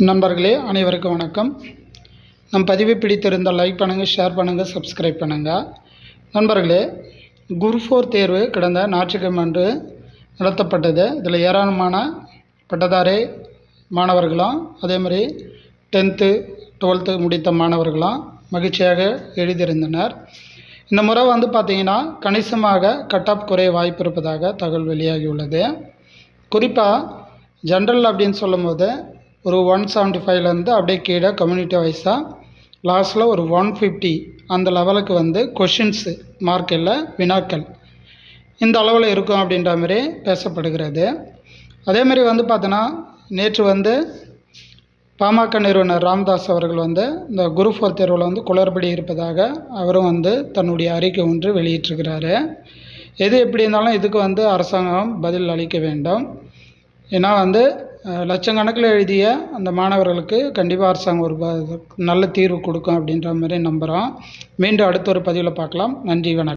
நண்பர்களே அனைவருக்கும் வணக்கம். நம் பதிவை பிடித்திருந்தால் லைக் பண்ணுங்கள் ஷேர் பண்ணுங்கள் சப்ஸ்கிரைப் பண்ணுங்கள் நண்பர்களே குரு ஃபோர் தேர்வு கடந்த ஞாயிற்றுக்கிழமை அன்று நடத்தப்பட்டது. இதில் ஏராளமான பட்டதாரி மாணவர்களும் அதே மாதிரி டென்த்து டுவெல்த்து முடித்த மாணவர்களும் மகிழ்ச்சியாக எழுதியிருந்தனர். இந்த முறை வந்து பார்த்திங்கன்னா கணிசமாக கட் ஆஃப் குறைய வாய்ப்பு இருப்பதாக தகவல் வெளியாகியுள்ளது. குறிப்பாக ஜென்ரல் அப்படின்னு சொல்லும்போது ஒரு ஒன் செவன்ட்டி ஃபைவ்லேருந்து அப்படியே கீழே கம்யூனிட்டி வைஸாக லாஸ்ட்டில் ஒரு ஒன் ஃபிஃப்டி அந்த லெவலுக்கு வந்து கொஷின்ஸு மார்க் இல்லை வினாக்கள். இந்த அளவில் இருக்கும் அப்படின்ற மாதிரி பேசப்படுகிறது. அதே மாதிரி வந்து பார்த்தோன்னா நேற்று வந்து பாமக நிறுவனர் ராம்தாஸ் அவர்கள் வந்து இந்த குரு ஃபோர் தேர்வில் வந்து குளறுபடி இருப்பதாக அவரும் வந்து தன்னுடைய அறிக்கை ஒன்று வெளியிட்டிருக்கிறாரு. எது எப்படி இருந்தாலும் இதுக்கு வந்து அரசாங்கம் பதில் அளிக்க வேண்டும். ஏன்னா வந்து லட்சக்கணக்கில் எழுதிய அந்த மாணவர்களுக்கு கண்டிப்பாக அரசாங்கம் ஒரு நல்ல தீர்வு கொடுக்கும் அப்படின்ற மாதிரி நம்புகிறோம் மீண்டும் அடுத்த ஒரு பதிவில் பார்க்கலாம். நன்றி வணக்கம்.